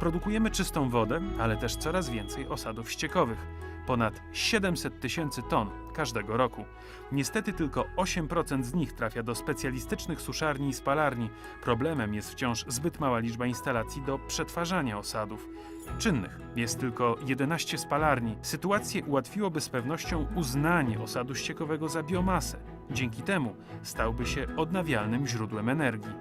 Produkujemy czystą wodę, ale też coraz więcej osadów ściekowych. Ponad 700 tysięcy ton każdego roku. Niestety tylko 8% z nich trafia do specjalistycznych suszarni i spalarni. Problemem jest wciąż zbyt mała liczba instalacji do przetwarzania osadów. Czynnych jest tylko 11 spalarni. Sytuację ułatwiłoby z pewnością uznanie osadu ściekowego za biomasę. Dzięki temu stałby się odnawialnym źródłem energii.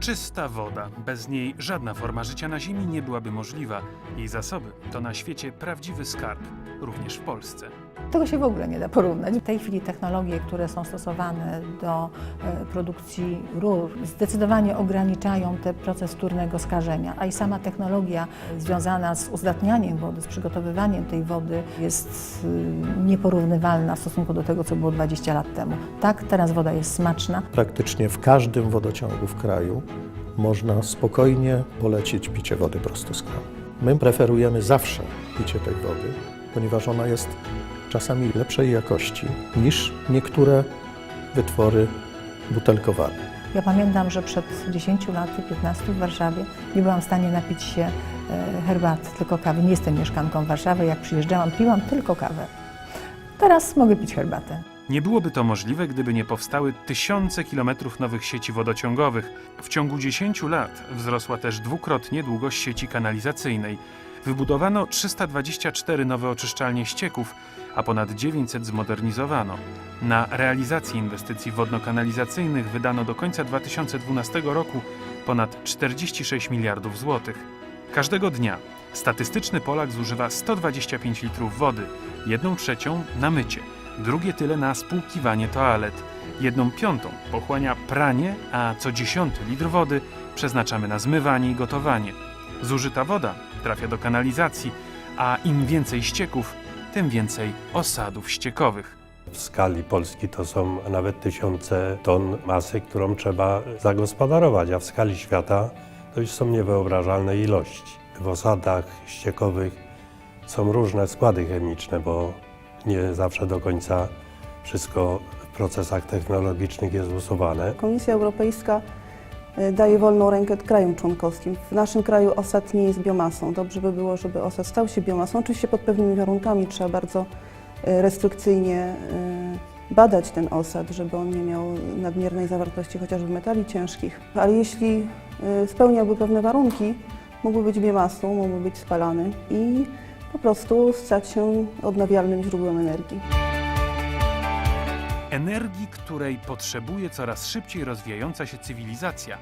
Czysta woda. Bez niej żadna forma życia na Ziemi nie byłaby możliwa. Jej zasoby to na świecie prawdziwy skarb, również w Polsce. Tego się w ogóle nie da porównać. W tej chwili technologie, które są stosowane do e, produkcji rur, zdecydowanie ograniczają ten proces wtórnego skażenia, a i sama technologia związana z uzdatnianiem wody, z przygotowywaniem tej wody jest y, nieporównywalna w stosunku do tego, co było 20 lat temu. Tak, teraz woda jest smaczna, Praktycznie w każdym wodociągu w kraju można spokojnie polecić picie wody prosto z kranu. My preferujemy zawsze picie tej wody, ponieważ ona jest czasami lepszej jakości niż niektóre wytwory butelkowane. Ja pamiętam, że przed 10 laty, 15 w Warszawie nie byłam w stanie napić się e, herbaty, tylko kawy. Nie jestem mieszkanką Warszawy. Jak przyjeżdżałam, piłam tylko kawę. Teraz mogę pić herbatę. Nie byłoby to możliwe, gdyby nie powstały tysiące kilometrów nowych sieci wodociągowych. W ciągu 10 lat wzrosła też dwukrotnie długość sieci kanalizacyjnej. Wybudowano 324 nowe oczyszczalnie ścieków, a ponad 900 zmodernizowano. Na realizację inwestycji wodno-kanalizacyjnych wydano do końca 2012 roku ponad 46 miliardów złotych. Każdego dnia statystyczny Polak zużywa 125 litrów wody, jedną trzecią na mycie, drugie tyle na spłukiwanie toalet, jedną piątą pochłania pranie, a co dziesiąty litr wody przeznaczamy na zmywanie i gotowanie. Zużyta woda trafia do kanalizacji, a im więcej ścieków, tym więcej osadów ściekowych. W skali Polski to są nawet tysiące ton masy, którą trzeba zagospodarować, a w skali świata to już są niewyobrażalne ilości. W osadach ściekowych są różne składy chemiczne, bo nie zawsze do końca wszystko w procesach technologicznych jest usuwane. Komisja Europejska daje wolną rękę krajom członkowskim. W naszym kraju osad nie jest biomasą. Dobrze by było, żeby osad stał się biomasą. Oczywiście pod pewnymi warunkami trzeba bardzo e, restrykcyjnie e, badać ten osad, żeby on nie miał nadmiernej zawartości chociażby metali ciężkich. Ale jeśli spełniałby pewne warunki, mógłby być biomasą, mógłby być spalany i po prostu stać się odnawialnym źródłem energii. Energii, której potrzebuje coraz szybciej rozwijająca się cywilizacja.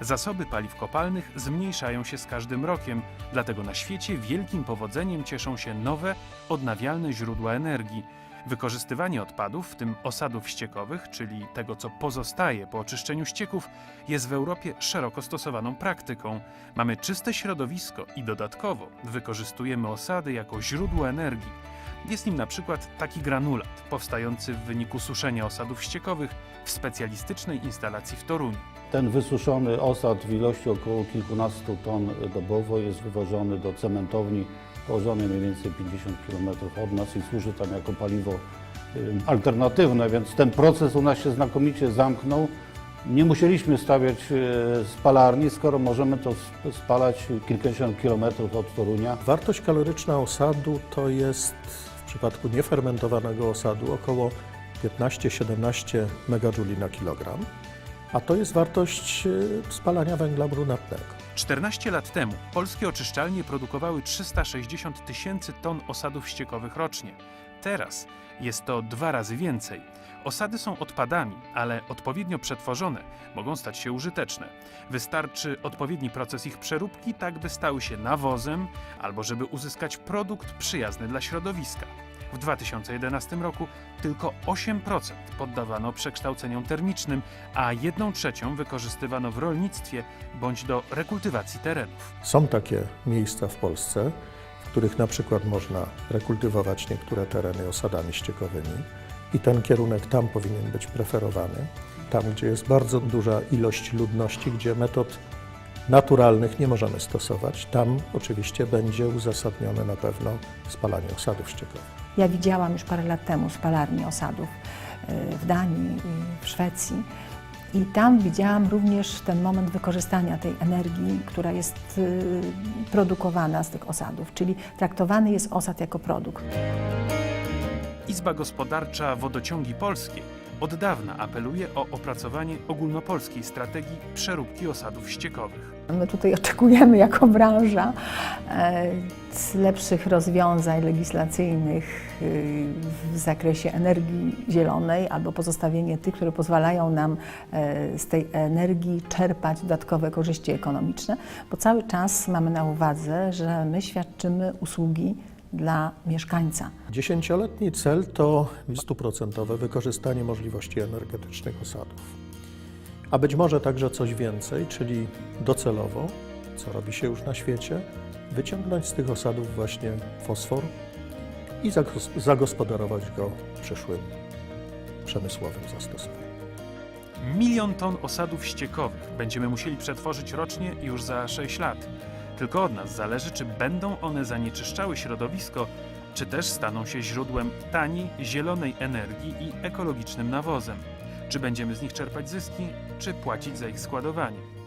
Zasoby paliw kopalnych zmniejszają się z każdym rokiem, dlatego na świecie wielkim powodzeniem cieszą się nowe, odnawialne źródła energii. Wykorzystywanie odpadów, w tym osadów ściekowych, czyli tego, co pozostaje po oczyszczeniu ścieków, jest w Europie szeroko stosowaną praktyką. Mamy czyste środowisko i dodatkowo wykorzystujemy osady jako źródło energii. Jest nim na przykład taki granulat, powstający w wyniku suszenia osadów ściekowych w specjalistycznej instalacji w Toruniu. Ten wysuszony osad w ilości około kilkunastu ton dobowo jest wywożony do cementowni położonej mniej więcej 50 km od nas i służy tam jako paliwo alternatywne, więc ten proces u nas się znakomicie zamknął. Nie musieliśmy stawiać y, spalarni, skoro możemy to sp- spalać kilkadziesiąt kilometrów od Torunia. Wartość kaloryczna osadu to jest przypadku niefermentowanego osadu około 15-17 MJ na kilogram, a to jest wartość y, spalania węgla brunatnego. 14 lat temu polskie oczyszczalnie produkowały 360 tysięcy ton osadów ściekowych rocznie. Teraz jest to dwa razy więcej. Osady są odpadami, ale odpowiednio przetworzone mogą stać się użyteczne. Wystarczy odpowiedni proces ich przeróbki, tak by stały się nawozem, albo żeby uzyskać produkt przyjazny dla środowiska. W 2011 roku tylko 8% poddawano przekształceniom termicznym, a 1 trzecią wykorzystywano w rolnictwie bądź do rekultywacji terenów. Są takie miejsca w Polsce, których na przykład można rekultywować niektóre tereny osadami ściekowymi i ten kierunek tam powinien być preferowany. Tam, gdzie jest bardzo duża ilość ludności, gdzie metod naturalnych nie możemy stosować, tam oczywiście będzie uzasadnione na pewno spalanie osadów ściekowych. Ja widziałam już parę lat temu spalarnię osadów y, w Danii i w Szwecji I tam widziałam również ten moment wykorzystania tej energii, która jest y, produkowana z tych osadów, czyli traktowany jest osad jako produkt. Izba Gospodarcza Wodociągi Polskie od dawna apeluje o opracowanie ogólnopolskiej strategii przeróbki osadów ściekowych. My tutaj oczekujemy jako branża e, lepszych rozwiązań legislacyjnych y, w zakresie energii zielonej albo pozostawienie tych, które pozwalają nam e, z tej energii czerpać dodatkowe korzyści ekonomiczne, bo cały czas mamy na uwadze, że my świadczymy usługi dla mieszkańca. Dziesięcioletni cel to stuprocentowe wykorzystanie możliwości energetycznych osadów. A być może także coś więcej, czyli docelowo, co robi się już na świecie, wyciągnąć z tych osadów właśnie fosfor i zagos- zagospodarować go w przyszłym przemysłowym zastosowaniu. Milion ton osadów ściekowych będziemy musieli przetworzyć rocznie już za 6 lat. Tylko od nas zależy, czy będą one zanieczyszczały środowisko, czy też staną się źródłem taniej, zielonej energii i ekologicznym nawozem. Czy będziemy z nich czerpać zyski, czy płacić za ich składowanie.